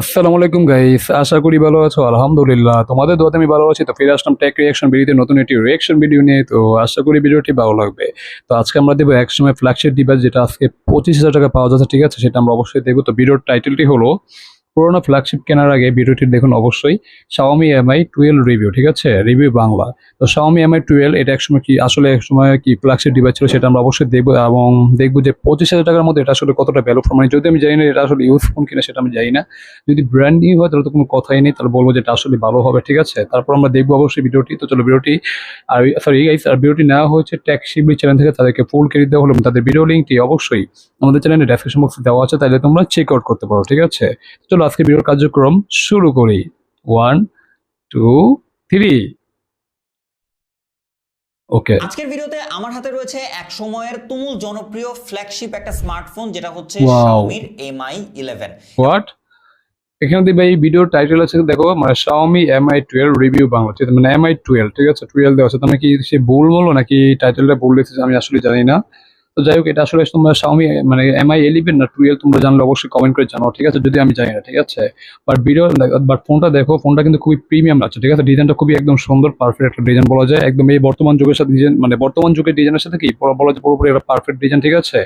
আসসালামু আলাইকুম গাইস আশা করি ভালো আছো, আলহামদুলিল্লাহ। তোমাদের দোয়াতে আমি ভালো আছি, তো ফিরে আসলাম টেক রিয়াকশন ভিডিওতে নতুন একটি রিয়াকশন ভিডিও নিয়ে, তো আশা করি ভিডিওটি ভালো লাগবে। তো আজকে আমরা দেবো একসময় ফ্ল্যাগশিপ ডিভাইস যেটা আজকে পঁচিশ হাজার টাকা পাওয়া যাচ্ছে, ঠিক আছে? সেটা আমরা অবশ্যই দেখব। তো ভিডিওর টাইটেলটি হলো পুরোনো ফ্ল্যাগশিপ কেনার আগে ভিডিওটি দেখুন অবশ্যই। Xiaomi এমআই টুয়েলভ রিভিউ ঠিক আছে? রিভিউ বাংলা। তো Xiaomi এমআই টুয়েলভ এটা একসময় কি, আসলে একসময় কি ফ্ল্যাগশিপ ডিভাইস ছিল সেটা আমরা অবশ্যই দেখব এবং দেখব যে পঁচিশ হাজার টাকার মধ্যে এটা আসলে কতটা ভ্যালু ফর মানে যদি আমি জানি না এটা আসলে ইউজ ফোন কিনা সেটা আমি জানি না। যদি ব্র্যান্ড নিউ হয়, তাহলে তো কোনো কথাই নেই। তাহলে বলব যে এটা আসলে ভালো হবে, ঠিক আছে? তারপর আমরা দেখব অবশ্যই ভিডিওটি। তো চলো ভিডিওটি, আর সরি গাইস আর ভিডিওটি নেওয়া হয়েছে ট্যাক শিবলি চ্যানেল থেকে। তাদেরকে ফুল ক্রেডিট দেওয়া হলো তাদের ভিডিও লিঙ্কটি অবশ্যই আমাদের চ্যানেলে ডেসক্রিপশন বক্সে দেওয়া আছে। তাহলে তোমরা চেক আউট করতে পারো, ঠিক আছে? চলো আজকে ভিডিওর কার্যক্রম শুরু করি। ওয়ান টু থ্রি ওকে আজকের ভিডিওতে আমার হাতে রয়েছে এক সময়ের তুমুল জনপ্রিয় ফ্ল্যাগশিপ একটা স্মার্টফোন যেটা হচ্ছে. Xiaomi Mi 11 হোয়াট এখানে দিবে এই ভিডিওর টাইটেল আছে দেখো মানে Xiaomi Mi 12 রিভিউ বাংলা। আছে মানে Mi 12 ঠিক আছে? 12 দেওয়া আছে। তো কি সে ভুল বলল নাকি টাইটেলটা ভুল লিখেছে আমি আসলে জানি না। তো যাই হোক, এটা আসলে তোমরা Xiaomi মানে Mi 11 না 12 তোমরা জানলে অবশ্যই কমেন্ট করে জানাও, ঠিক আছে? যদি আমি জানি না, ঠিক আছে? বাট ভিডিও বাট ফোনটা দেখো ফোনটা কিন্তু খুবই প্রিমিয়াম লাগছে, ঠিক আছে? ডিজাইনটা খুবই একদম সুন্দর পারফেক্ট একটা ডিজাইন বলা যায়। একদম এই বর্তমান যুগের সাথে ডিজাইন মানে বর্তমান যুগের ডিজাইনের সাথে কি? বলা যায় পুরোপুরি একটা পারফেক্ট ডিজাইন ঠিক আছে?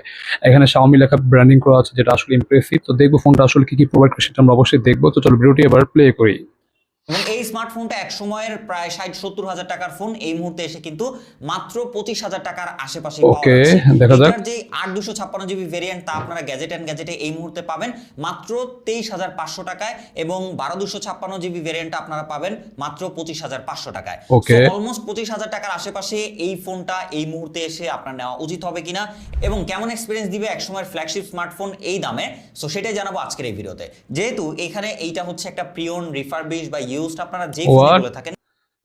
এখানে Xiaomi লেখা ব্র্যান্ডিং করা আছে, যেটা আসলে ইমপ্রেসিভ তো দেখব ফোনটা আসলে কি কি প্রোভাইড করে সেটা আমরা অবশ্যই দেখব। তো চলো ভিডিওটি এবার প্লে করি। এবং এই স্মার্টফোনটা এক সময়ের প্রায় ষাট সত্তর হাজার টাকার ফোন এই মুহূর্তে এসে কিন্তু মাত্র পঁচিশ হাজার টাকার আশেপাশে Okay, দেখা যাক। যে আট দুশো ছাপ্পান্ন জিবি ভেরিয়েন্ট তা আপনারা গ্যাজেট অ্যান্ড গ্যাজেটে এই মুহূর্তে পাবেন। মাত্র তেইশ হাজার পাঁচশো টাকায় এবং বারো দুশো ছাপ্পান্ন জিবি ভেরিয়েন্ট আপনারা পাবেন মাত্র পঁচিশ হাজার পাঁচশো টাকায়. অলমোস্ট পঁচিশ হাজার টাকার আশেপাশে এই ফোনটা এই মুহূর্তে এসে আপনার নেওয়া উচিত হবে কিনা এবং কেমন এক্সপিরিয়েন্স দিবে এক সময়ের ফ্ল্যাগশিপ স্মার্টফোন এই দামে? সো সেটাই জানাব আজকের এই ভিডিওতে। যেহেতু এখানে এইটা হচ্ছে একটা প্রিয়ন রিফারবিশ বা ইউজড আপনারা যে ফোনগুলো থাকেন।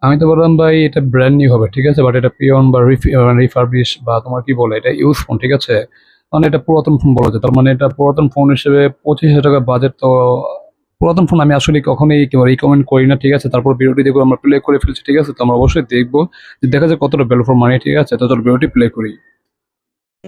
আমি তো বললাম ভাই এটা ব্র্যান্ড নিউ হবে ঠিক আছে? বাট এটা পিয়ন বা রিফারবিশ বা তোমার কি বলে এটা ইউজ ফোন ঠিক আছে? মানে এটা পুরাতন ফোন বলা যায়। তার মানে এটা পুরাতন ফোন হিসেবে পঁচিশ হাজার টাকা বাজেট তো পুরাতন ফোন আমি আসলে কখনোই রিকমেন্ড করি না ঠিক আছে? তারপর ভিডিওটি দেখব আমরা প্লে করে ফেলছি ঠিক আছে? তো আমরা অবশ্যই দেখব যে দেখা যায় কতটা ভ্যালু ফর মানি ঠিক আছে? তো চলো ভিডিওটি প্লে করি।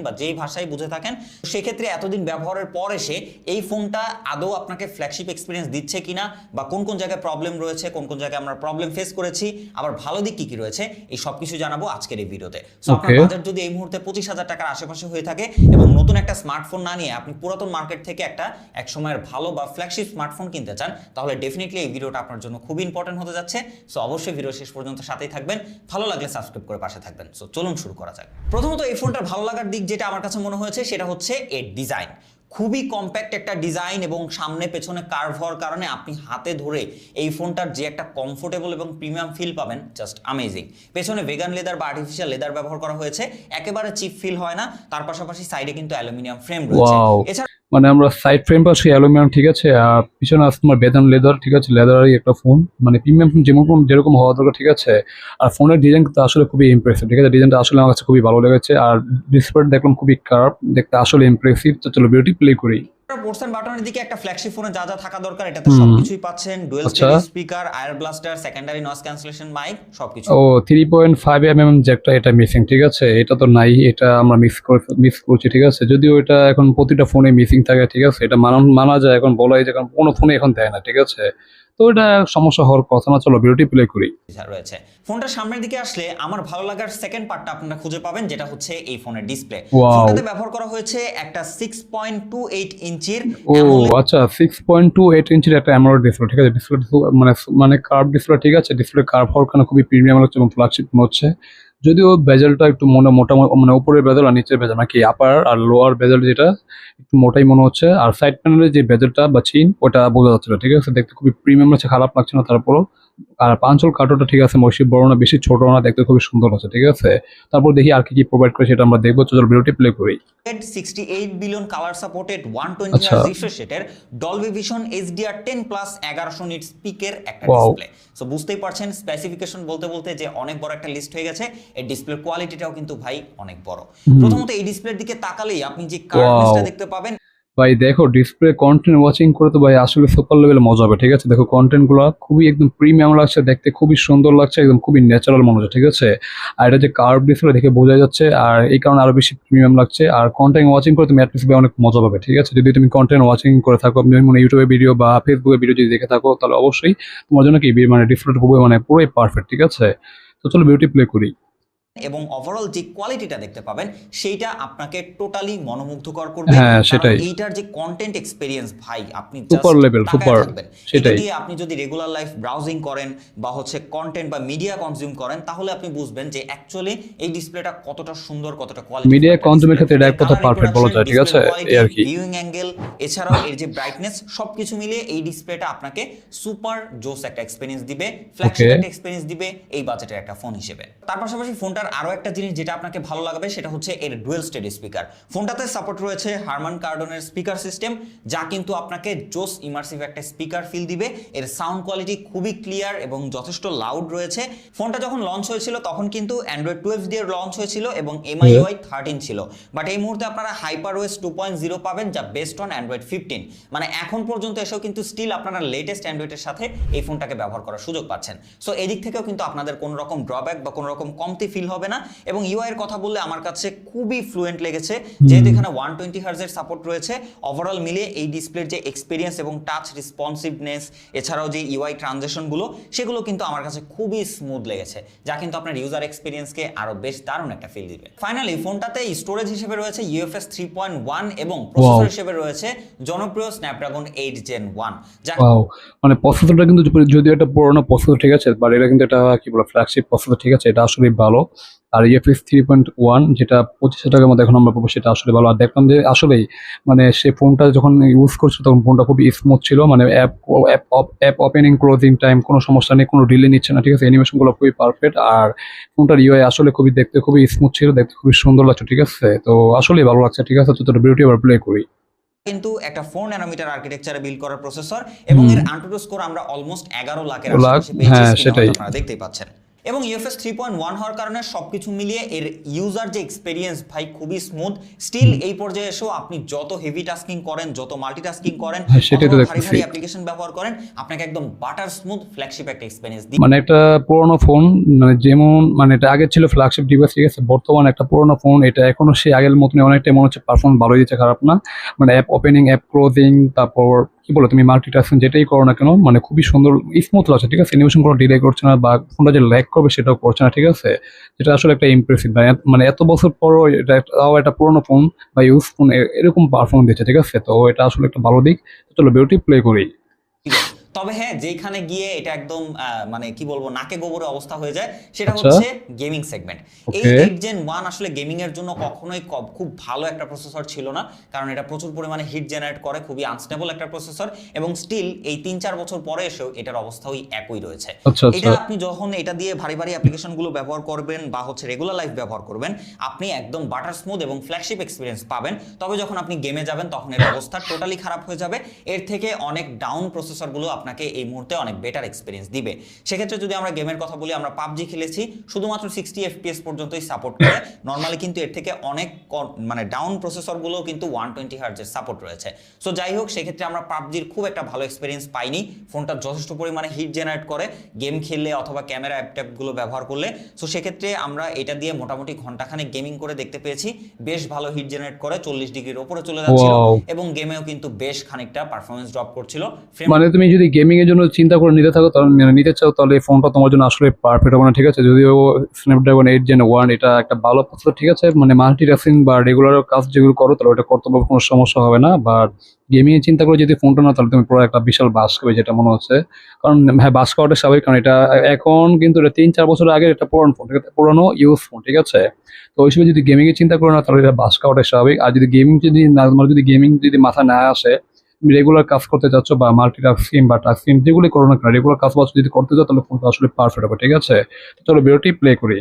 বা যেই ভাষায় বুঝে থাকেন সেক্ষেত্রে এতদিন ব্যবহারের পর এসে এই ফোনটা আদৌ আপনাকে ফ্ল্যাগশিপ এক্সপিরিয়েন্স দিচ্ছে কিনা বা কোন কোন জায়গায় প্রবলেম রয়েছে কোন কোন জায়গায় আমরা প্রবলেম ফেস করেছি আবার ভালো দিক কি কি রয়েছে এই সব কিছু জানাব আজকের এই ভিডিওতে সো আপনার বাজেট যদি এই মুহূর্তে পঁচিশ হাজার টাকার আশেপাশে হয়ে থাকে এবং নতুন একটা স্মার্টফোন না নিয়ে আপনি পুরাতন মার্কেট থেকে একটা এক সময়ের ভালো বা ফ্ল্যাগশিপ স্মার্টফোন কিনতে চান তাহলে ডেফিনেটলি এই ভিডিওটা আপনার জন্য খুব ইম্পর্টেন্ট হতে যাচ্ছে। সো অবশ্যই ভিডিও শেষ পর্যন্ত সাথেই থাকবেন। ভালো লাগলে সাবস্ক্রাইব করে পাশে থাকবেন। সো চলুন শুরু করা যাক। প্রথমত এই ফোনটার ভালো লাগার দিক যেটা আমার কাছে মনে হয়েছে সেটা হচ্ছে এর ডিজাইন খুবই কম্প্যাক্ট একটা ডিজাইন এবং সামনে পেছনে কার্ভ হওয়ার কারণে আপনি হাতে ধরে এই ফোনটার যে একটা কমফোর্টেবল এবং প্রিমিয়াম ফিল পাবেন জাস্ট অ্যামেজিং পেছনে ভেগান লেদার বা আর্টিফিশিয়াল লেদার ব্যবহার করা হয়েছে একেবারে চিপ ফিল হয় না তার পাশাপাশি সাইডে কিন্তু অ্যালুমিনিয়াম ফ্রেম রয়েছে. এছাড়া মানে আমরা সাইড ফ্রেম পাচ্ছি অ্যালুমিনিয়াম ঠিক আছে? আর পিছনে আছে তোমার বেতন লেদার ঠিক আছে? লেদারই একটা ফোন মানে প্রিমিয়াম ফোন যেরকম যেরকম হওয়া দরকার ঠিক আছে? আর ফোনের ডিজাইন কিন্তু আসলে খুবই ইমপ্রেসিভ ঠিক আছে? ডিজাইনটা আসলে আমার কাছে খুবই ভালো লেগেছে। আর ডিসপ্লে দেখলাম খুবই কার্ভ দেখতে আসলে ইমপ্রেসিভ তো চলো ভিডিওটি প্লে করি। পোর্টস বাটনের দিকে একটা ফ্ল্যাগশিপ ফোনে যা যা থাকা দরকার এটাতে সবকিছুই পাচ্ছেন। ডুয়েল আচ্ছা। Speaker ear blaster secondary noise cancellation mic সবকিছু। ও three point five m m জ্যাকটা এটা মিসিং ঠিক আছে? এটা তো নাই এটা আমরা মিস করে করছি ঠিক আছে? যদিও এটা এখন প্রতিটা ফোনে মিসিং থাকে ঠিক আছে? এটা মানা মানা যায় এখন বলাই যায় কারণ কোনো ফোনে এখন দেয় না ঠিক আছে? তো এটা সমস্যা হওয়ার কথা না চলো ভিডিওটি প্লে করি। রয়েছে। ফোনটা সামনের দিকে আসলে আমার ভালো লাগার সেকেন্ড পার্টটা আপনারা খুঁজে পাবেন যেটা হচ্ছে এই ফোনের ডিসপ্লে. ফোনটাতে ব্যবহার করা হয়েছে একটা 6.28 ইঞ্চির ও আচ্ছা সিক্স পয়েন্ট টু এইট ইঞ্চির একটা অ্যামোলেড ডিসপ্লে ঠিক আছে? ডিসপ্লে মানে মানে কার্ভ ডিসপ্লে ঠিক আছে? ডিসপ্লে কার্ভ হওয়ার কারণে খুবই প্রিমিয়াম লাগছে এবং ফ্ল্যাগশিপ মনে হচ্ছে। যদিও বেজেলটা একটু মনে মোটা মানে উপরের বেজেল আর নিচের বেজেল মানে কি আপার আর লোয়ার বেজেল যেটা একটু মোটাই মনে হচ্ছে। আর সাইড প্যানেলের যে বেজেলটা বা চিন ওটা বোঝা যাচ্ছে না ঠিক আছে? দেখতে খুবই প্রিমিয়াম লাগছে খারাপ লাগছে না তারপরও আর পাঁচল কাটোটা ঠিক আছে বেশি বড় না বেশি ছোট না দেখতে খুবই সুন্দর আছে ঠিক আছে তারপর দেখি আর কি কি প্রোভাইড করে সেটা আমরা দেখব চলো ভিডিওটি প্লে করি 68 বিলিয়ন কালার সাপোর্টেড 120 আচ্ছা। হার্জ রিফ্রেশ রেটের Dolby Vision HDR 10 plus 1100 nit স্পিকের একটা. ডিসপ্লে সো বুঝতেই পারছেন স্পেসিফিকেশন বলতে বলতে যে অনেক বড় একটা লিস্ট হয়ে গেছে এর ডিসপ্লের কোয়ালিটিটাও কিন্তু ভাই অনেক বড় প্রথমত এই ডিসপ্লের দিকে তাকালেই আপনি যে Wow. দেখতে পাবেন ভাই দেখো ডিসপ্লে কন্টেন্ট ওয়াচিং করে তো ভাই আসলে সুপার লেভেল মজা হবে, ঠিক আছে? দেখো কন্টেন্টগুলো খুবই একদম প্রিমিয়াম লাগছে, দেখতে খুবই সুন্দর লাগছে, একদম খুবই ন্যাচারাল মনে হচ্ছে, ঠিক আছে? আর এটা যে কার্ভ ডিসপ্লে দেখে বোঝা যাচ্ছে, আর এই কারণে আরও বেশি প্রিমিয়াম লাগছে, আর কন্টেন্ট ওয়াচিং করে তুমি অ্যাটলিস্ট অনেক মজা পাবে, ঠিক আছে? যদি তুমি কন্টেন্ট ওয়াচিং করে থাকো যেমন ইউটিউবে ভিডিও বা ফেসবুকে ভিডিও যদি দেখে থাকো, তাহলে অবশ্যই তোমার জন্য কি মানে ডিসপ্লেটা খুবই মানে পুরোই পারফেক্ট ঠিক আছে? তো চলো বিউটি প্লে করি। এবং ওভারঅল যে কোয়ালিটিটা দেখতে পাবেন সেইটা আপনাকে টোটালি মনোমুগ্ধকর করবে হ্যাঁ, সেটাই। এইটার যে কন্টেন্ট এক্সপেরিয়েন্স ভাই আপনি Super level, super, সেটাই সেটাই। দিয়ে আপনি যদি রেগুলার লাইফ ব্রাউজিং করেন বা হচ্ছে কন্টেন্ট বা মিডিয়া কনজিউম করেন তাহলে আপনি বুঝবেন যে অ্যাকচুয়ালি এই ডিসপ্লেটা কতটা সুন্দর কতটা কোয়ালিটি consume এর ক্ষেত্রে এটা এক কথা perfect বলা যায়, ঠিক আছে? এই আর কি। ভিউইং অ্যাঙ্গেল এছাড়াও এর যে ব্রাইটনেস সবকিছু মিলিয়ে এই ডিসপ্লেটা আপনাকে সুপার জোস একটা এক্সপেরিয়েন্স দিবে ফ্ল্যাগশিপ একটা এক্সপেরিয়েন্স দিবে এই বাজেটের একটা ফোন হিসেবে তার পাশাপাশি ফোনটার আরও একটা জিনিস যেটা আপনাকে ভালো লাগবে, সেটা হচ্ছে এর ডুয়েল স্টেড স্পিকার ফোনটাতে সাপোর্ট রয়েছে হারমান কার্ডনের স্পিকার সিস্টেম যা কিন্তু আপনাকে জোস ইমার্সিভ একটা স্পিকার ফিল দিবে। এর সাউন্ড কোয়ালিটি খুবই ক্লিয়ার এবং যথেষ্ট লাউড রয়েছে। ফোনটা যখন লঞ্চ হয়েছিল, তখন কিন্তু অ্যান্ড্রয়েড টুয়েলভ দিয়ে লঞ্চ হয়েছিল এবং এমআইওয়াই থার্টিন ছিল। বাট এই মুহূর্তে আপনারা hyper OS two point zero পাবেন, যা বেস্ট অন অ্যান্ড্রয়েড ফিফটিন মানে এখন পর্যন্ত এসেও কিন্তু স্টিল আপনারা লেটেস্ট অ্যান্ড্রয়েডের সাথে এই ফোনটাকে ব্যবহার করার সুযোগ পাচ্ছেন। সো এদিক থেকেও কিন্তু আপনাদের কোনো রকম ড্রব্যাক বা কোনো রকম কমতি ফিল হবে না। এবং ইউআই এর কথা বললে আমার কাছে খুবই ফ্লুয়েন্ট লেগেছে। যেহেতু এখানে ওয়ান টোয়েন্টি হার্জের সাপোর্ট রয়েছে ওভারঅল মিলিয়ে এই ডিসপ্লের যে এক্সপিরিয়েন্স এবং টাচ রেসপন্সিভনেস এছাড়াও যে ইউআই ট্রানজেকশনগুলো সেগুলো কিন্তু আমার কাছে খুবই স্মুথ লেগেছে যা কিন্তু আপনার ইউজার এক্সপিরিয়েন্সকে আরও বেশ দারুণ একটা ফিল দিবে। ফাইনালি ফোনটাতে স্টোরেজ হিসেবে রয়েছে ইউএফএস থ্রি পয়েন্ট ওয়ান এবং প্রসেসর হিসেবে রয়েছে জনপ্রিয় স্ন্যাপড্রাগন এইট জেন ওয়ান যা মানে প্রসেসরটা কিন্তু যদি- যদিও একটা পুরোনো প্রসেসর ঠিক আছে বাট এটা কিন্তু এটা কি বলে ফ্ল্যাগশিপ প্রসেসর ঠিক আছে এটা আসলে ভালো। আর ইএফএস থ্রি পয়েন্ট ওয়ান যেটা পঁচিশশো টাকার মধ্যে এখন আমরা পাবো সেটা আসলে ভালো। আর দেখলাম যে আসলেই মানে সে ফোনটা যখন ইউজ করছে তখন ফোনটা খুবই স্মুথ ছিল। মানে app app app opening closing time কোনো সমস্যা নেই কোনো ডিলে নিচ্ছে না ঠিক আছে? অ্যানিমেশনগুলো খুবই পারফেক্ট আর ফোনটার ইউআই আসলে খুবই দেখতে খুবই স্মুথ ছিল দেখতে খুবই সুন্দর লাগছে ঠিক আছে? তো আসলেই ভালো লাগছে ঠিক আছে? তো তোর বিউটি আবার প্লে করি। কিন্তু একটা ফোর ন্যানোমিটার আর্কিটেকচারে বিল্ড করা প্রসেসর এবং এর আন্টুটু স্কোর আমরা অলমোস্ট এগারো লাখের লাখ, আশেপাশে পেয়েছি হ্যাঁ, দেখতেই পাচ্ছেন। এবং ইউএফএস থ্রি পয়েন্ট ওয়ান হওয়ার কারণে সবকিছু মিলিয়ে এর ইউজার যে এক্সপিরিয়েন্স ভাই খুবই স্মুথ স্টিল এই পর্যায়ে এসেও আপনি যত হেভি টাস্কিং করেন যত মাল্টিটাস্কিং করেন ভারী ভারী অ্যাপ্লিকেশন ব্যবহার করেন আপনাকে একদম বাটার স্মুথ ফ্ল্যাগশিপ একটা এক্সপিরিয়েন্স দিই মানে একটা পুরোনো ফোন মানে যেমন মানে এটা আগে ছিল ফ্ল্যাগশিপ ডিভাইস ঠিক আছে? বর্তমানে একটা পুরোনো ফোন এটা এখনও সেই আগের মতনই অনেকটাই মনে হচ্ছে পারফর্ম ভালো দিচ্ছে খারাপ না। মানে অ্যাপ ওপেনিং অ্যাপ ক্লোজিং তারপর কি বলো তুমি মাল্টিটাস্কিং যেটাই করো না কেন মানে খুবই সুন্দর স্মুথ লাগছে, ঠিক আছে? অ্যানিমেশন কোনো ডিলে করছে না বা ফোনটা যে ল্যাক করবে সেটাও করছে না, ঠিক আছে? যেটা আসলে একটা ইমপ্রেসিভ মানে এত বছর পরও এটা তাও একটা পুরোনো ফোন বা ইউজ ফোন এরকম পারফর্ম দিচ্ছে ঠিক আছে? তো এটা আসলে একটা ভালো দিক। চলো বিউটি প্লে করি। তবে হ্যাঁ যেখানে গিয়ে এটা একদম মানে কি বলব নাকে গোবরে অবস্থা হয়ে যায় সেটা আচ্ছা। হচ্ছে গেমিং সেগমেন্ট। এই এইট জেন ওয়ান আসলে গেমিং এর জন্য কখনোই খুব ভালো একটা প্রসেসর ছিল না কারণ এটা প্রচুর পরিমাণে হিট জেনারেট করে খুবই আনস্টেবল একটা প্রসেসর এবং স্টিল এই তিন চার বছর পরে এসেও এটার অবস্থা ওই একই রয়েছে। আচ্ছা এটা আচ্ছা আপনি যখন এটা দিয়ে ভারী ভারী অ্যাপ্লিকেশনগুলো ব্যবহার করবেন বা হচ্ছে রেগুলার লাইফ ব্যবহার করবেন আপনি একদম বাটার স্মুথ এবং ফ্ল্যাগশিপ এক্সপিরিয়েন্স পাবেন। তবে যখন আপনি গেমে যাবেন তখন এর অবস্থা টোটালি খারাপ হয়ে যাবে। এর থেকে অনেক ডাউন প্রসেসরগুলো আপনাকে এই মুহূর্তে অনেক বেটার এক্সপিরিয়েন্স দিবে। সেক্ষেত্রে যদি আমরা গেমের কথা বলি আমরা পাবজি খেলেছি শুধুমাত্র সিক্সটি এফপিএস পর্যন্তই সাপোর্ট করে। নর্মালি কিন্তু এর থেকে অনেক মানে ডাউন প্রসেসরগুলো কিন্তু ওয়ান টোয়েন্টি হার্জের সাপোর্ট রয়েছে। সো যাই হোক সেক্ষেত্রে আমরা পাবজির খুব একটা ভালো এক্সপিরিয়েন্স পাইনি। ফোনটা যথেষ্ট পরিমাণে হিট জেনারেট করে। গেম খেললে অথবা ক্যামেরা অ্যাপ ট্যাপগুলো ব্যবহার করলে। সো সেক্ষেত্রে আমরা এটা দিয়ে মোটামুটি ঘন্টাখানেক গেমিং করে দেখতে পেয়েছি। বেশ ভালো হিট জেনারেট করে চল্লিশ ডিগ্রির ওপরে চলে যাচ্ছিল এবং গেমেও কিন্তু বেশ খানিকটা পারফরমেন্স ড্রপ করছিল। মানে তুমি যদি গেমিং এর জন্য চিন্তা করে নিতে থাকো, তাহলে মানে নিতে চাও, তাহলে এই ফোনটা তোমার জন্য আসলে পারফেক্ট হবে না, ঠিক আছে? যদিও স্ন্যাপড্রাগন এইট জেন ওয়ান এটা একটা ভালো প্রসেসর ঠিক আছে? মানে মাল্টিটাস্কিং বা রেগুলার কাজ যেগুলো করো, তাহলে ওটা করতে পারবে কোনো সমস্যা হবে না। বাট গেমিং এর চিন্তা করে, যদি ফোনটা না তাহলে তুমি পুরো একটা বিশাল বাস খাবে যেটা মনে হচ্ছে। কারণ হ্যাঁ বাস খাওয়াটা স্বাভাবিক, কারণ এটা এখন কিন্তু এটা তিন, চার বছর আগে এটা পুরনো ফোন ঠিক আছে? পুরনো ইউজ ফোন ঠিক আছে? তো ওই সময় যদি গেমিং এর চিন্তা করো না, তাহলে এটা বাস খাওয়াটা স্বাভাবিক। আর যদি গেমিং যদি না, তোমার যদি গেমিং যদি মাথা না আসে রেগুলার কাজ করতে যাচ্ছ বা মাল্টি টাস্কিং বা টাস্কিং যেগুলি করো না কেন রেগুলার কাজ বাজ যদি করতে যাও তাহলে ফোনটা আসলে পারফেক্ট হবে, ঠিক আছে? চলো বিরতি প্লে করি।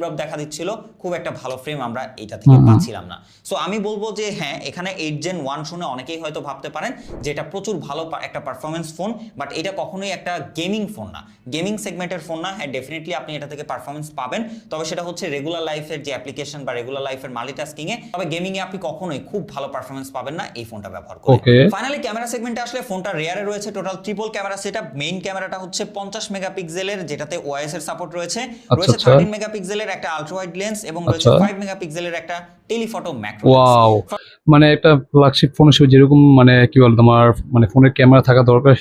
ড্রপ দেখা দিচ্ছিল খুব একটা ভালো ফ্রেম আমরা এটা থেকে পাচ্ছিলাম না। সো আমি বলব যে হ্যাঁ এখানে এইট জেন ওয়ান শুনে অনেকেই হয়তো ভাবতে পারেন যে এটা প্রচুর ভালো একটা পারফরমেন্স ফোন বাট এটা কখনোই একটা গেমিং ফোন না। গেমিং সেগমেন্টের ফোন না হ্যাঁ ডেফিনেটলি আপনি এটা থেকে পারফরমেন্স পাবেন। তবে সেটা হচ্ছে রেগুলার লাইফের যে অ্যাপ্লিকেশন বা রেগুলার লাইফের মাল্টিটাস্কিং এ তবে গেমিং এ আপনি কখনোই খুব ভালো পারফরমেন্স পাবেন না এই ফোনটা ব্যবহার করে। ফাইনালি ক্যামেরা সেগমেন্টে আসলে ফোনটা রেয়ারে রয়েছে টোটাল ট্রিপল ক্যামেরা সেটা মেইন ক্যামেরাটা হচ্ছে পঞ্চাশ মেগাপিক্সেলের যেটাতে ওআইএস এর সাপোর্ট রয়েছে। রয়েছে আচ্ছা। থার্টিন মেগাপিক্সেলের একটা আলট্রা ওয়াইড লেন্স এবং রয়েছে আচ্ছা। ফাইভ মেগাপিক্সেলের একটা টেলিফটো ম্যাক্রো ওয়াও মানে একটা ফ্ল্যাগশিপ ফোন হিসেবে যেরকম মানে কি বল তোমার মানে ফোনের ক্যামেরা থাকা দরকার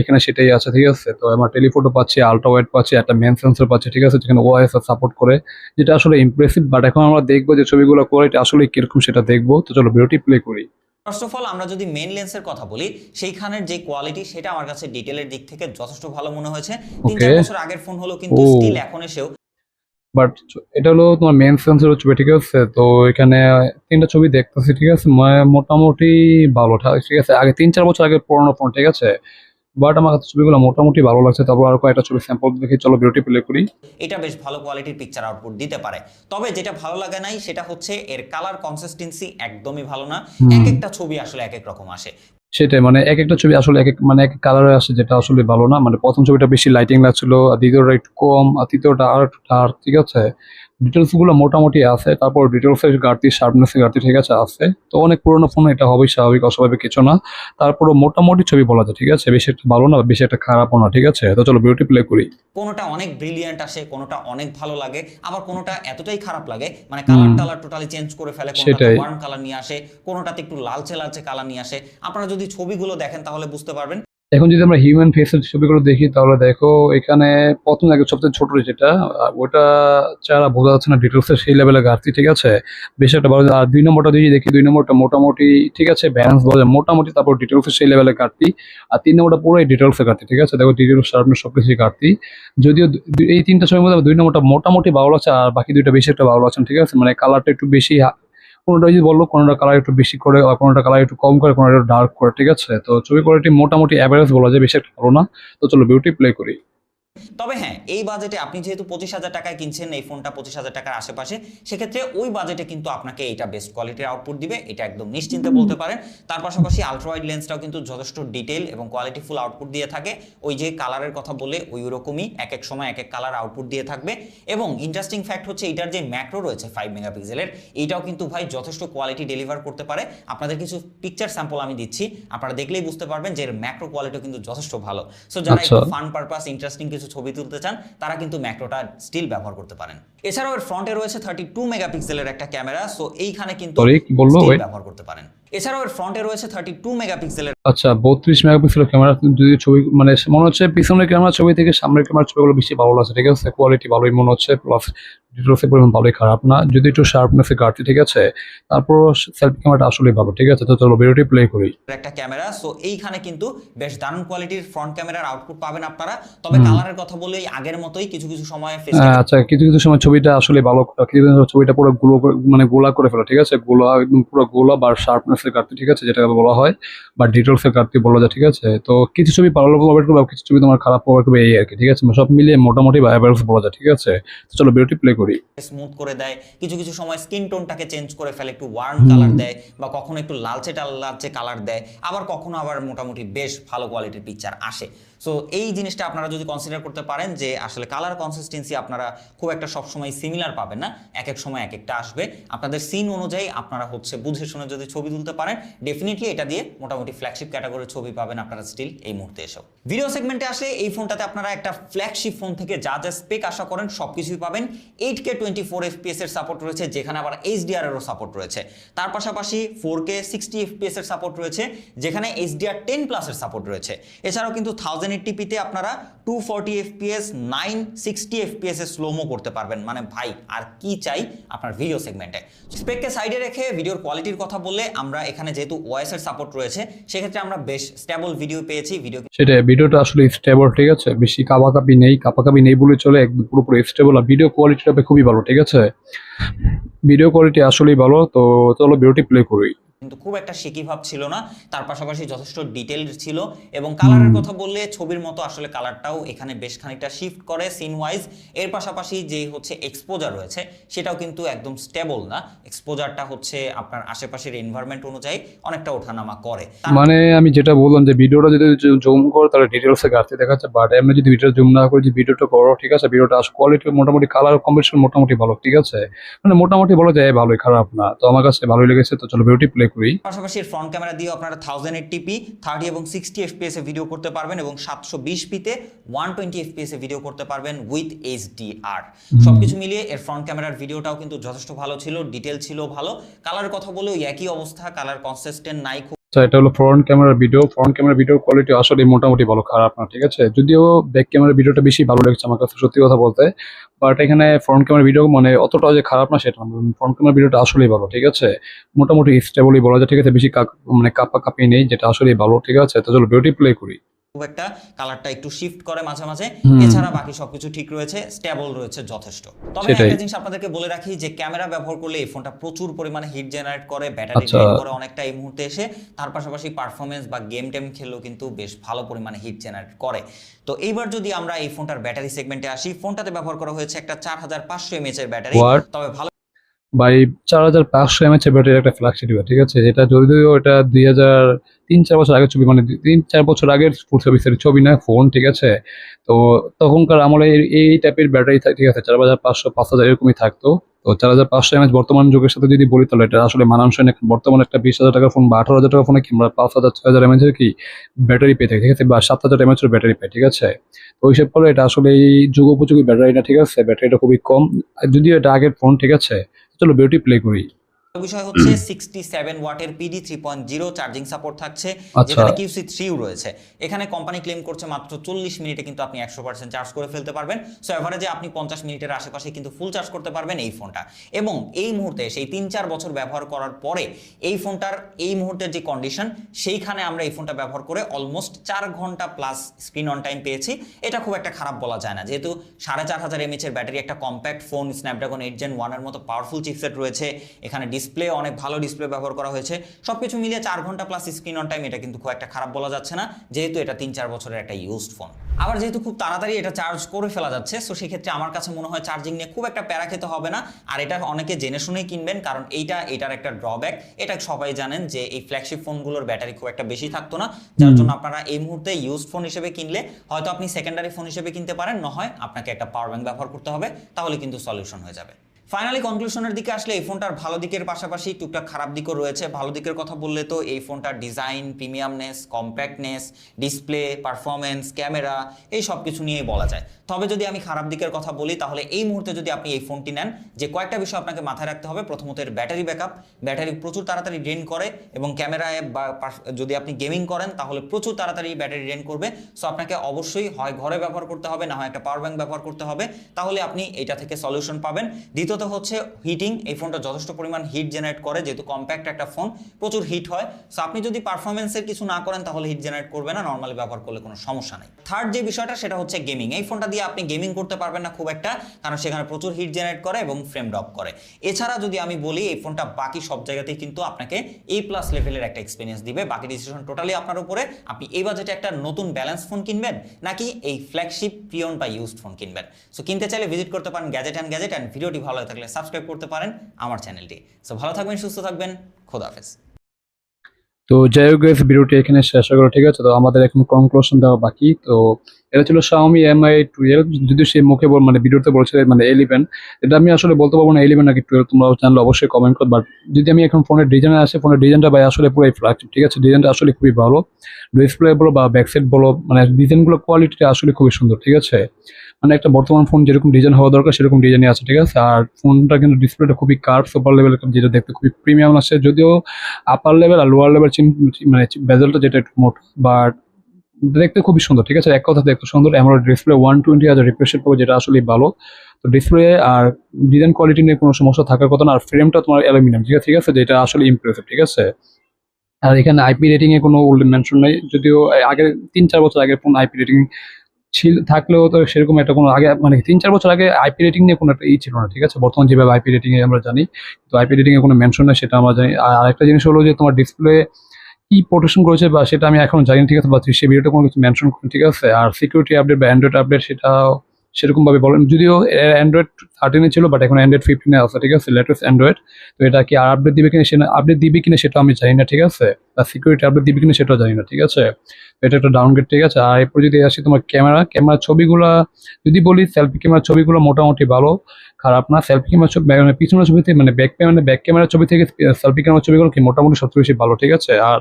এখানে সেটাই আছে ঠিক আছে? তো আমার টেলিফোটো পাচ্ছি আলট্রা ওয়াইড পাচ্ছি একটা মেন সেন্সর পাচ্ছি ঠিক আছে? যেখানে ওআইএস সাপোর্ট করে যেটা আসলে ইমপ্রেসিভ বাট এখন আমরা দেখব যে ছবিগুলো কোয়ালিটি আসলে কীরকম সেটা দেখব। তো চলো ভিডিওটি প্লে করি। ফার্স্ট অফ অল আমরা যদি মেন লেন্সের কথা বলি সেইখানের যে কোয়ালিটি সেটা আমার কাছে ডিটেলের দিক থেকে যথেষ্ট ভালো মনে হয়েছে। তিন চার বছর আগের ফোন হলো কিন্তু. স্টিল এখন এসেও বাট এটা হলো তোমার মেন সেন্সর ছবি ঠিক আছে? তো এখানে তিনটা ছবি দেখতেছি ঠিক আছে? মোটামুটি ভালো ঠিক আছে? আগে তিন চার বছর আগে পুরোনো ফোন ঠিক আছে? বাট আমার কাছে ছবিগুলো মোটামুটি ভালো লাগছে। তারপর আর কয়েকটা ছবি স্যাম্পল দেখে চলো ভিডিওটি প্লে করি। এটা বেশ ভালো কোয়ালিটির পিকচার আউটপুট দিতে পারে। তবে যেটা ভালো লাগে নাই সেটা হচ্ছে এর কালার কনসিস্টেন্সি একদমই ভালো না। এক একটা ছবি আসলে এক এক রকম আসে। সেটাই মানে এক একটা ছবি আসলে এক এক মানে এক কালারে আসে যেটা আসলে ভালো না। মানে প্রথম ছবিটা বেশি লাইটিং লাগছিল, আর দ্বিতীয়টা একটু কম, আর তৃতীয়টা আর একটু ঠিক আছে? ডিটেলসগুলো মোটামুটি আছে তারপর ডিটেলস এর ঘাটতি শার্পনেস এর ঘাটতি ঠিক আছে আছে। তো অনেক পুরোনো ফোন এটা হবেই স্বাভাবিক অস্বাভাবিক কিছু না। তারপরও মোটামুটি ছবি বলা যায় ঠিক আছে? বেশি একটা ভালো না বেশি একটা খারাপও না ঠিক আছে? তো চলো বিউটি প্লে করি। কোনোটা অনেক ব্রিলিয়ান্ট আসে কোনোটা অনেক ভালো লাগে আবার কোনোটা এতটাই খারাপ লাগে মানে কালার টালার টোটালি চেঞ্জ করে ফেলে কোনোটা। ওয়ার্ম কালার নিয়ে আসে কোনোটাতে একটু লালচে লালচে কালার নিয়ে আসে। আপনারা যদি ছবিগুলো দেখেন তাহলে বুঝতে পারবেন এখন যদি আমরা হিউম্যান ফেসের ছবিগুলো দেখি তাহলে দেখো এখানে প্রথম আগে সবচেয়ে ছোট যেটা ওটা চারা বোঝা যাচ্ছে না ডিটেলসের সেই লেভেলে ঘাটতি ঠিক আছে? বেশ একটা ভালো আর দুই নম্বরটা যদি দেখি দুই নম্বরটা মোটামুটি ঠিক আছে ব্যালেন্স বলা যায় মোটামুটি তারপর ডিটেলসের সেই লেভেলে ঘাটতি আর তিন নম্বরটা পুরোই ডিটেলসের ঘাটতি ঠিক আছে? দেখো ডিটেলস শার্পনেস সব কিছুই ঘাটতি। যদিও এই তিনটা ছবির মধ্যে দুই নম্বরটা মোটামুটি ভালো আছে আর বাকি দুইটা বেশি একটা ভালো না, ঠিক আছে? মানে কালারটা একটু বেশি কোনোটা যদি বলল কোনোটা কালার একটু বেশি করে কোনোটা কালার একটু কম করে, কোনোটা একটু ডার্ক করে, ঠিক আছে? তো ছবি কোয়ালিটি মোটামুটি অ্যাভারেজ বলা যায়, বেশি একটা ভালো না। তো চলো বিউটি প্লে করি। তবে হ্যাঁ এই বাজেটে আপনি যেহেতু পঁচিশ হাজার টাকায় কিনছেন এই ফোনটা পঁচিশ হাজার টাকার আশেপাশে সেক্ষেত্রে ওই বাজেটে কিন্তু আপনাকে এটা বেস্ট কোয়ালিটির আউটপুট দিবে এটা একদম নিশ্চিন্তে বলতে পারেন। তার পাশাপাশি আলট্রাওয়াইড লেন্সটাও কিন্তু যথেষ্ট ডিটেল এবং কোয়ালিটিফুল আউটপুট দিয়ে থাকে। ওই যে কালারের কথা বলে ওই রকমই এক এক সময় এক এক কালার আউটপুট দিয়ে থাকবে। এবং ইন্টারেস্টিং ফ্যাক্ট হচ্ছে এটার যে ম্যাক্রো রয়েছে ফাইভ মেগাপিক্সেলের এইটাও কিন্তু ভাই যথেষ্ট কোয়ালিটি ডেলিভার করতে পারে। আপনাদের কিছু পিকচার স্যাম্পল আমি দিচ্ছি আপনারা দেখলেই বুঝতে পারবেন যে এর ম্যাক্রো কোয়ালিটিও কিন্তু যথেষ্ট ভালো। সো যারা আচ্ছা। একটু ফান পারপাস ইন্টারেস্টিং কিছু ছবি তুলতে চান তারা কিন্তু ম্যাক্রোটা স্টিল ব্যবহার করতে পারেন। এছাড়াও এর ফ্রন্টে রয়েছে থার্টি টু মেগাপিক্সেলের একটা ক্যামেরা সো এইখানে কিন্তু. ব্যবহার করতে পারেন। এছাড়াও এর ফ্রন্টে রয়েছে থার্টি টু মেগাপিক্সেলের আচ্ছা বত্রিশ মেগাপিক্সেলের ক্যামেরা যদি ছবি মানে মনে হচ্ছে পিছনের ক্যামেরা ছবি থেকে সামনের ক্যামেরার ছবিগুলো বেশি ভালো লাগছে ঠিক আছে? কোয়ালিটি ভালোই মনে হচ্ছে প্লাস ডিটেলসের পরিমাণ ভালোই খারাপ না। যদি একটু শার্পনেসের ঘাটতি ঠিক আছে তারপর সেলফি ক্যামেরাটা আসলেই ভালো ঠিক আছে? তো চলো ভিডিওটি প্লে করি। একটা ক্যামেরা সো এইখানে কিন্তু বেশ দারুণ কোয়ালিটির ফ্রন্ট ক্যামেরার আউটপুট পাবেন আপনারা। তবে কালারের কথা বলে আগের মতোই কিছু কিছু সময় আচ্ছা কিছু কিছু সময় ছবিটা আসলে ভালো ছবিটা পুরো গুলো মানে গোলা করে ফেলে ঠিক আছে? গোলা একদম পুরো গোলা বা শার্পনেসের ঘাটতি ঠিক আছে? যেটা বলা হয় বা ডিটেলসের ঘাটতি বলা যায় ঠিক আছে? তো কিছু ছবি ভালো প্রভাব করবে কিছু ছবি তোমার খারাপ প্রভাব করবে এই আর কি ঠিক আছে? সব মিলিয়ে মোটামুটি বা অ্যাভারেজ বলা যায় ঠিক আছে? তো চলো ভিডিওটি প্লে করি। স্মুথ করে দেয় কিছু কিছু সময় স্কিন টোনটাকে চেঞ্জ করে ফেলে একটু ওয়ার্ম কালার দেয় বা কখনো একটু লালচে লালচে কালার দেয় আবার কখনো আবার মোটামুটি বেশ ভালো কোয়ালিটির পিকচার আসে। সো এই জিনিসটা আপনারা যদি কনসিডার করতে পারেন যে আসলে কালার কনসিস্টেন্সি আপনারা খুব একটা সবসময় সিমিলার পাবেন না এক এক সময় এক একটা আসবে। আপনাদের সিন অনুযায়ী আপনারা হচ্ছে বুঝে শুনে যদি ছবি তুলতে পারেন ডেফিনেটলি এটা দিয়ে মোটামুটি ফ্ল্যাগশিপ ক্যাটাগরির ছবি পাবেন আপনারা স্টিল এই মুহূর্তে এসেও। ভিডিও সেগমেন্টে আসলে এই ফোনটাতে আপনারা একটা ফ্ল্যাগশিপ ফোন থেকে যা যা স্পেক আশা করেন সব কিছুই পাবেন eight K twenty four FPS এর সাপোর্ট রয়েছে, যেখানে আবার এইচডিআর এরও সাপোর্ট রয়েছে। তার পাশাপাশি ফোর কে সিক্সটি এফপিএস এর সাপোর্ট রয়েছে, যেখানে এইচডিআর টেন প্লাসের সাপোর্ট রয়েছে। এছাড়াও কিন্তু থাউজেন্ড এইটটিপিতে আপনারা two forty FPS nine sixty FPS এর স্লোমো করতে পারবেন। মানে ভাই, আর কি চাই আপনার ভিডিও সেগমেন্টে স্পেককে সাইডে রেখে ভিডিওর কোয়ালিটির কথা বললে আমরা এখানে যেহেতু ওএস এর সাপোর্ট রয়েছে, সেক্ষেত্রে আমরা বেশ স্টেবল ভিডিও পেয়েছি ভিডিও সেটা ভিডিওটা আসলে স্টেবল ঠিক আছে? বেশি কাপাকাপি নেই কাপাকাপি নেই বলে চলে একদম পুরোপুরি স্টেবল আর ভিডিও কোয়ালিটিটা খুবই ভালো, ঠিক আছে? ভিডিও কোয়ালিটি আসলেই ভালো, তো চলো ভিডিওটি প্লে করি। কিন্তু খুব একটা শেকি ভাব ছিল না। তার পাশাপাশি যথেষ্ট ডিটেল ছিল এবং কালারের কথা বললে ছবির মতো আসলে কালারটাও এখানে বেশ খানিকটা শিফট করে সিন ওয়াইজ এর পাশাপাশি যে হচ্ছে এক্সপোজার রয়েছে সেটাও কিন্তু একদম স্টেবল না। এক্সপোজারটা হচ্ছে আপনার আশেপাশের এনভায়রনমেন্ট অনুযায়ী অনেকটা ওঠানামা করে। মানে আমি যেটা বললাম যে ভিডিওটা যদি জুম করে তাহলে ডিটেলসে ঘাটতি দেখাচ্ছে বাট এমনি যদি ভিডিও জুম না করে যে ভিডিওটা করো ঠিক আছে? ভিডিওটা আস কোয়ালিটি মোটামুটি কালার কম্বিনেশন মোটামুটি ভালো ঠিক আছে? মানে মোটামুটি বলা যায় ভালোই খারাপ না। তো আমার কাছে ভালোই লেগেছে। তো চলো ভিডিওটি প্লে করি। পাশাপাশি ফ্রন্ট ক্যামেরা দিয়ে আপনারা থাউজেন্ড এইট টিপি থার্টি এবং সিক্সটি এফপিএস এ ভিডিও করতে পারবেন এবং সাতশো বিশ পিতে ওয়ান টোয়েন্টি এফপিএস এ ভিডিও করতে পারবেন উইথ এইচডিআর সবকিছু মিলিয়ে এর ফ্রন্ট ক্যামেরার ভিডিওটাও কিন্তু যথেষ্ট ভালো ছিল ডিটেল ছিল ভালো। কালার কথা বলেও একই অবস্থা কালার কনসিস্টেন্ট নাই খুব আচ্ছা এটা হলো ফ্রন্ট ক্যামেরার ভিডিও ফ্রন্ট ক্যামেরার ভিডিও কোয়ালিটি আসলে মোটামুটি ভালো, খারাপ না, ঠিক আছে? যদিও ব্যাক ক্যামেরার ভিডিওটা বেশি ভালো লেগেছে আমার কাছে, সত্যি কথা বলতে। বাট এখানে ফ্রন্ট ক্যামেরার ভিডিও মানে অতটা যে খারাপ না সেটা ফ্রন্ট ক্যামেরার ভিডিওটা আসলেই ভালো, ঠিক আছে? মোটামুটি স্টেবলই বলা যায়, ঠিক আছে? বেশি মানে কাপা কাপি নেই, যেটা আসলেই ভালো, ঠিক আছে? তো চলো বিউটি প্লে করি। খুব একটা কালারটা একটু শিফট করে মাঝে মাঝে। এছাড়া বাকি সবকিছু ঠিক রয়েছে স্টেবল রয়েছে যথেষ্ট। তবে একটা জিনিস আপনাদেরকে বলে রাখি যে ক্যামেরা ব্যবহার করলে এই ফোনটা প্রচুর পরিমাণে হিট জেনারেট করে ব্যাটারি আচ্ছা। ড্রেন করে অনেকটা এই মুহূর্তে এসে তার পাশাপাশি পারফরমেন্স বা গেম টেম খেললেও কিন্তু বেশ ভালো পরিমাণে হিট জেনারেট করে। তো এইবার যদি আমরা এই ফোনটার ব্যাটারি সেগমেন্টে আসি ফোনটাতে ব্যবহার করা হয়েছে একটা চার হাজার পাঁচশো এমএচ এর ব্যাটারি তবে ভালো বাই চার হাজার পাঁচশো এমএচ ব্যাটারির একটা ফ্ল্যাগশিপ ঠিক আছে? এটা যদিও এটা দুই হাজার তিন, চার বছর আগের ছবি মানে তিন, চার বছর আগের ফুল সার্ভিসের ছবি না ফোন ঠিক আছে? তো তখনকার আমলে এই- টাইপের ব্যাটারি ঠিক আছে, চার হাজার পাঁচশো, পাঁচ হাজার এরকমই থাকতো। তো চার হাজার পাঁচশো এমএচ বর্তমান যুগের সাথে যদি বলি, তাহলে এটা আসলে মানানসই না। বর্তমানে একটা বিশ হাজার টাকার ফোন বা আঠারো হাজার টাকার ফোনে কি? আমরা পাঁচ হাজার, ছয় হাজার এমএচ এর কি ব্যাটারি পেয়ে থাকি, ঠিক আছে? বা সাত হাজার এমএচ এর ব্যাটারি পাই ঠিক আছে? তো ওইসব করে এটা আসলে এই যুগোপযোগী ব্যাটারিটা ঠিক আছে? ব্যাটারিটা খুবই কম। যদিও এটা আগের ফোন ঠিক আছে? চলো বিউটি প্লে করি। বিষয় হচ্ছে সিক্সটি সেভেন ওয়াটের PD three point zero charging support থাকছে আচ্ছা। যেখানে কিউসি থ্রিও রয়েছে। এখানে কোম্পানি ক্লেম করছে মাত্র চল্লিশ মিনিটে কিন্তু আপনি একশো পার্সেন্ট চার্জ করে ফেলতে পারবেন। সো এভারেজে আপনি পঞ্চাশ মিনিটের আশেপাশে কিন্তু ফুল চার্জ করতে পারবেন এই ফোনটা এবং এই মুহূর্তে সেই তিন চার বছর ব্যবহার করার পরে এই ফোনটার এই মুহূর্তের যে কন্ডিশন সেইখানে আমরা এই ফোনটা ব্যবহার করে অলমোস্ট চার ঘণ্টা প্লাস স্ক্রিন অন টাইম পেয়েছি। এটা খুব একটা খারাপ বলা যায় না। যেহেতু সাড়ে চার হাজার এমএচ এর ব্যাটারি একটা compact phone Snapdragon eight gen ওয়ানের মতো পাওয়ারফুল চিপসেট রয়েছে। এখানে ডিসপ্লে অনেক ভালো ডিসপ্লে ব্যবহার করা হয়েছে। সবকিছু মিলিয়ে চার ঘণ্টা প্লাস স্ক্রিন অন টাইম এটা কিন্তু খুব একটা খারাপ বলা যাচ্ছে না। যেহেতু এটা তিন চার বছরের একটা ইউজড ফোন আবার যেহেতু খুব তাড়াতাড়ি এটা চার্জ করে ফেলা যাচ্ছে সো সেক্ষেত্রে আমার কাছে মনে হয় চার্জিং নিয়ে খুব একটা প্যারা খেতে হবে না। আর এটা অনেকে জেনে শুনেই কিনবেন কারণ এইটা এটার একটা ড্রব্যাক এটা সবাই জানেন যে এই ফ্ল্যাগশিপ ফোনগুলোর ব্যাটারি খুব একটা বেশি থাকতো না। যার জন্য আপনারা এই মুহূর্তে ইউজড ফোন হিসেবে কিনলে হয়তো আপনি সেকেন্ডারি ফোন হিসেবে কিনতে পারেন না হয় আপনাকে একটা পাওয়ার ব্যাংক ব্যবহার করতে হবে তাহলে কিন্তু সলিউশন হয়ে যাবে। ফাইনালি কনক্লুশনের দিকে আসলে এই ফোনটার ভালো দিকের পাশাপাশি টুকটাক খারাপ দিকও রয়েছে। ভালো দিকের কথা বললে তো এই ফোনটার design premiumness compactness display performance camera এই সব কিছু নিয়েই বলা যায়। তবে যদি আমি খারাপ দিকের কথা বলি, তাহলে এই মুহূর্তে যদি আপনি এই ফোনটি নেন, যে কয়েকটা বিষয় আপনাকে মাথায় রাখতে হবে। প্রথমত এর ব্যাটারি ব্যাকআপ। ব্যাটারি প্রচুর তাড়াতাড়ি ড্রেন করে এবং ক্যামেরায় বা যদি আপনি গেমিং করেন, তাহলে প্রচুর তাড়াতাড়ি ব্যাটারি ড্রেন করবে। সো আপনাকে অবশ্যই হয় ঘরে ব্যবহার করতে হবে, না হয় একটা পাওয়ার ব্যাংক ব্যবহার করতে হবে। তাহলে আপনি এটা থেকে সলিউশন পাবেন। দ্বিতীয়ত হচ্ছে হিটিং এই ফোনটা যথেষ্ট পরিমাণ হিট জেনারেট করে, যেহেতু কম্প্যাক্ট একটা ফোন প্রচুর হিট হয়। সো আপনি যদি পারফরমেন্সের কিছু না করেন, তাহলে হিট জেনারেট করবে না। নর্মালি ব্যবহার করলে কোনো সমস্যা নেই। থার্ড যে বিষয়টা, সেটা হচ্ছে গেমিং এই ফোনটা দিয়ে আপনি গেমিং করতে পারবেন না খুব একটা, কারণ সেখানে প্রচুর হিট জেনারেট করে এবং ফ্রেম ড্রপ করে। এছাড়া যদি আমি বলি, এই ফোনটা বাকি সব জায়গাতেই কিন্তু আপনাকে এ প্লাস লেভেলের একটা এক্সপিরিয়েন্স দিবে। বাকি ডিসিশন টোটালি আপনার উপরে। আপনি এই বাজেটে একটা নতুন ব্যালেন্স ফোন কিনবেন, নাকি এই ফ্ল্যাগশিপ প্রিয়ন বা ইউজড ফোন কিনবেন। সো কিনতে চাইলে ভিজিট করতে পারেন গ্যাজেট অ্যান্ড গ্যাজেট অ্যান্ড ভিডিওটি ভালো থাকলে সাবস্ক্রাইব করতে পারেন আমার চ্যানেলটি সো ভালো থাকবেন, সুস্থ থাকবেন খোদাহাফেজ তো guys, ভিডিওটি এখানে শেষ করো ঠিক আছে? তো আমাদের এখন কনক্লুশন দেওয়া বাকি। তো এটা ছিল Xiaomi Mi 12 যদি সে মুখে বল মানে ভিডিওতে বলছে মানে 11 এটা আমি আসলে বলতে পারব না 11 নাকি 12 তোমরা জানলে অবশ্যই কমেন্ট করো। বাট যদি আমি এখন ফোনের ডিজাইনে আসে ফোনের ডিজাইনটা ভাই আসলে পুরোই ফ্ল্যাগশিপ ঠিক আছে? ডিজাইনটা আসলে খুবই ভালো। ডিসপ্লে বলো বা ব্যাক সাইড বলো মানে ডিজাইনগুলো কোয়ালিটিটা আসলে খুবই সুন্দর ঠিক আছে? মানে একটা বর্তমান ফোন যেরকম ডিজাইন হওয়া দরকার, সেরকম ডিজাইনই আছে, ঠিক আছে? আর ফোনটা কিন্তু ডিসপ্লেটা খুবই কার্ভ সুপার লেভেল যেটা দেখতে খুবই প্রিমিয়াম আছে যদিও আপার লেভেল আর লোয়ার লেভেল মানে বেজেলটা যেটা একটু মোট বাট দেখতে খুবই সুন্দর, ঠিক আছে? এক কথা দেখতে সুন্দর। এমন ডিসপ্লে ওয়ান টোয়েন্টি হাজার রিফ্রেশের পাবো, যেটা আসলেই ভালো। তো ডিসপ্লে আর ডিজাইন কোয়ালিটি নিয়ে কোনো সমস্যা থাকার কথা না, আর ফ্রেমটা তোমার অ্যালুমিনিয়াম ঠিক আছে? ঠিক আছে? যেটা আসলে ইমপ্রেসিভ ঠিক আছে? আর এখানে আইপি রেটিং এ কোনো মেনশন নেই। যদিও আগের তিন চার বছর আগের ফোন আইপি রেটিং ছিল, থাকলেও তো সেরকম একটা কোনো আগে মানে তিন চার বছর আগে আইপি রেটিং নিয়ে কোনো একটা ই ছিল না, ঠিক আছে? বর্তমান যেভাবে আইপি রেটিং এ আমরা জানি, তো আইপি রেটিং এ কোনো মেনশন নেই, সেটা আমরা জানি। আর একটা জিনিস হলো যে তোমার ডিসপ্লে কি প্রোটেকশন করেছে বা সেটা আমি এখন জানি ঠিক আছে? বা সে ভিডিওটা কোনো কিছু মেনশন করুন, ঠিক আছে? আর সিকিউরিটি আপডেট বা অ্যান্ড্রয়েড আপডেট সেটা সেরকম ভাবে বলেন, যদিও অ্যান্ড্রয়েড থার্টিনে ছিল বাট এখন অ্যান্ড্রয়েড ফিফটিনে আছে, ঠিক আছে? লেটেস্ট অ্যান্ড্রয়েড তো এটা কি আর আপডেট দিবে কিনা সেটা আপডেট দিবে কিনা সেটা আমি জানি না, ঠিক আছে? বা সিকিউরিটি আপডেট দিবে কিনা সেটাও জানি না, ঠিক আছে? এটা একটা ডাউনগ্রেড ঠিক আছে? আর এরপর যদি আসি তোমার ক্যামেরা ক্যামেরা ছবিগুলা, যদি বলি সেলফি ক্যামেরার ছবিগুলো মোটামুটি ভালো, খারাপ না। সেলফি ক্যামেরা ছবি মানে পিছনের ছবি থেকে মানে ব্যাক মানে ব্যাক ক্যামেরার ছবি থেকে সেলফি ক্যামেরার ছবিগুলো কি মোটামুটি সবচেয়ে বেশি ভালো, ঠিক আছে? আর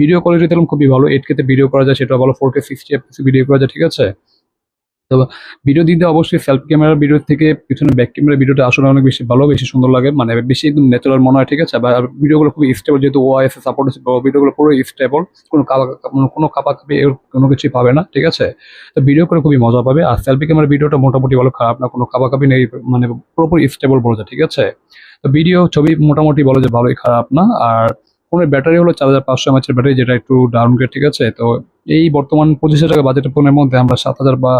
ভিডিও কোয়ালিটি তেমন খুবই ভালো এইট কেতে ভিডিও করা যায় সেটা ভালো ফোর কে সিক্সটি ভিডিও করা যায়, ঠিক আছে? তো ভিডিও দিতে অবশ্যই সেলফি ক্যামেরার ভিডিও থেকে পিছনে ব্যাক ক্যামেরা ভিডিওটা আসলে অনেক বেশি ভালো, বেশি সুন্দর লাগে। মানে বেশি একদম ন্যাচারাল মনে হয়, ঠিক আছে? আর ভিডিওগুলো খুবই স্টেবল যেহেতু ওআইএস সাপোর্ট আছে ভিডিওগুলো পুরো স্টেবল কোনো কোনো কাপাকাপি কোনো কিছুই পাবে না, ঠিক আছে? তো ভিডিও করে খুবই মজা পাবে। আর সেলফি ক্যামেরার ভিডিওটা মোটামুটি ভালো, খারাপ না, কোনো কাপাকাপি নেই মানে পুরোপুরি স্টেবল বলা যায় ঠিক আছে? তো ভিডিও ছবি মোটামুটি বলো যে ভালোই খারাপ না, আর ফোনের ব্যাটারি হলো চার হাজার পাঁচশো এমএচের ব্যাটারি, যেটা একটু ডাউনগ্রেড ঠিক আছে? তো এই বর্তমান পঁচিশ টাকা বাজেট ফোনের মধ্যে আমরা সাত হাজার বা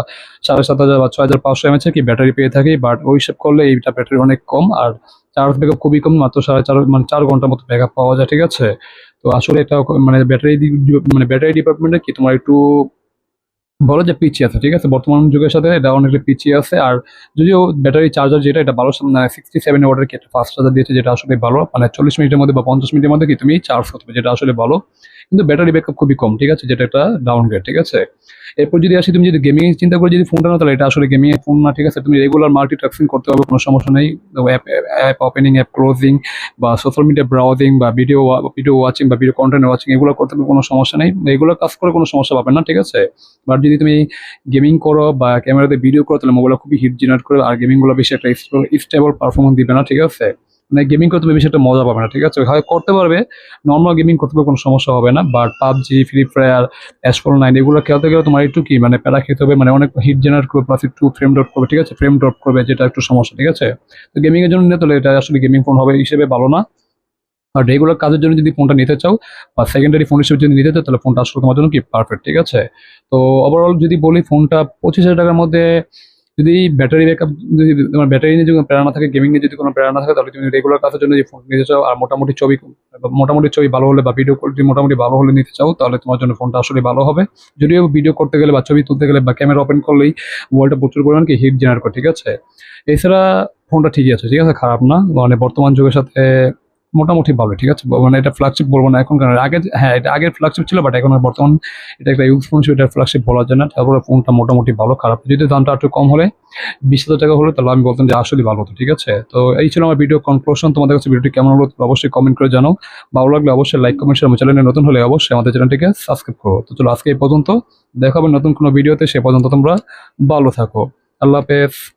সাড়ে সাত হাজার বা ছয় হাজার পাঁচশো এমএচের কি ব্যাটারি পেয়ে থাকি বাট ওই হিসাব করলে এইটা ব্যাটারি অনেক কম আর চার্জ ব্যাকআপ খুবই কম, মাত্র সাড়ে চার মানে চার ঘণ্টার মতো ব্যাকআপ পাওয়া যায়, ঠিক আছে? তো আসলে এটা মানে ব্যাটারি মানে ব্যাটারি ডিপার্টমেন্টে কি তোমার একটু বলো যে পিছিয়ে আছে, ঠিক আছে? বর্তমান যুগের সাথে এটা অনেকটা পিছিয়ে আছে। আর যদিও ব্যাটারি চার্জার যেটা, এটা ভালো সিক্সটি সেভেন ওয়ার্ডের একটা ফাস্ট চার্জার দিয়েছে, যেটা আসলে ভালো। মানে চল্লিশ মিনিটের মধ্যে বা পঞ্চাশ মিনিটের মধ্যে কি তুমি চার্জ করতে যেটা আসলে ভালো। কিন্তু ব্যাটারি ব্যাকআপ খুবই কম, ঠিক আছে? যেটা একটা ডাউনগ্রেড ঠিক আছে? এরপর যদি আসি, তুমি যদি গেমিং চিন্তা করে যদি ফোনটা না তাহলে এটা আসলে গেমিং ফোন না, ঠিক আছে? তুমি রেগুলার মাল্টি টাস্কিং করতে হবে কোনো সমস্যা নেই। App app opening app closing বা সোশ্যাল মিডিয়া ব্রাউজিং বা ভিডিও ভিডিও ওয়াচিং বা ভিডিও কন্টেন্ট ওয়াচিং এগুলো করতে হবে কোনো সমস্যা নেই। এগুলো কাজ করে কোনো সমস্যা পাবে না, ঠিক আছে? বাট যদি তুমি গেমিং করো, বা ক্যামেরাতে ভিডিও করো, তাহলে মোবাইল খুবই হিট জেনারেট করে আর গেমিংগুলো বেশি একটা স্টেবল পারফরমেন্স দিবে না, ঠিক আছে? মানে গেমিং করতে বেশি একটা মজা পাবে না, ঠিক আছে? হয় করতে পারবে নর্মাল গেমিং করতে পারবে কোনো সমস্যা হবে না but PUBG free fire asphalt nine এগুলো খেলতে গেলে তোমার একটু কি মানে প্যারা খেতে হবে মানে অনেক হিট জেনারেট করবে প্লাস একটু ফ্রেম ড্রপ করবে, ঠিক আছে? ফ্রেম ড্রপ করবে, যেটা একটু সমস্যা, ঠিক আছে? তো গেমিংয়ের জন্য নিতে তাহলে এটা আসলে গেমিং ফোন হবে হিসেবে ভালো না। আর রেগুলার কাজের জন্য যদি ফোনটা নিতে চাও, বা সেকেন্ডারি ফোন হিসেবে যদি নিতে চাও, তাহলে ফোনটা আসলে তোমার জন্য কি পারফেক্ট ঠিক আছে? তো ওভারঅল যদি বলি ফোনটা পঁচিশ হাজার টাকার মধ্যে যদি ব্যাটারি ব্যাকআপ যদি তোমার ব্যাটারি নিয়ে যদি কোনো প্রেরণা থাকে গেমিং নিয়ে যদি কোনো প্রেরণা থাকে, তাহলে তুমি রেগুলার কাজের জন্য যে ফোন নিতে চাও আর মোটামুটি ছবি মোটামুটি ছবি ভালো হলে বা ভিডিও কোয়ালিটি মোটামুটি ভালো হলে নিতে চাও, তাহলে তোমার জন্য ফোনটা আসলে ভালো হবে। যদিও ভিডিও করতে গেলে বা ছবি তুলতে গেলে বা ক্যামেরা ওপেন করলেই মোবাইলটা প্রচুর পরিমাণ কি হিট জেনারেট করে, ঠিক আছে? এছাড়া ফোনটা ঠিকই আছে, ঠিক আছে? খারাপ না। মানে বর্তমান যুগের সাথে মোটামুটি ভালো, ঠিক আছে? মানে এটা ফ্ল্যাগশিপ বলব না এখন কারণ আগে হ্যাঁ এটা আগের ফ্ল্যাগশিপ ছিল বাট এখন বর্তমান এটা একটা ইউজ ফোন ছিল এটা ফ্ল্যাগশিপ বলা যায় না। তারপরে ফোনটা মোটামুটি ভালো, খারাপ। যদি দামটা একটু কম হলে, বিশ হাজার টাকা হলে, তাহলে আমি বলতাম যে আসলে ভালো হতো, ঠিক আছে? তো এই ছিল আমার ভিডিও কনক্লুশন তোমাদের কাছে ভিডিওটি কেমন হলো অবশ্যই কমেন্ট করে জানাও। ভালো লাগলে অবশ্যই লাইক কমেন্ট শেয়ার চ্যানেলে নতুন হলে অবশ্যই আমাদের চ্যানেলটিকে সাবস্ক্রাইব করো। তো চলো আজকে এই পর্যন্ত, দেখা হবে নতুন কোনো ভিডিওতে সে পর্যন্ত তোমরা ভালো থাকো। আল্লাহ হাফেজ।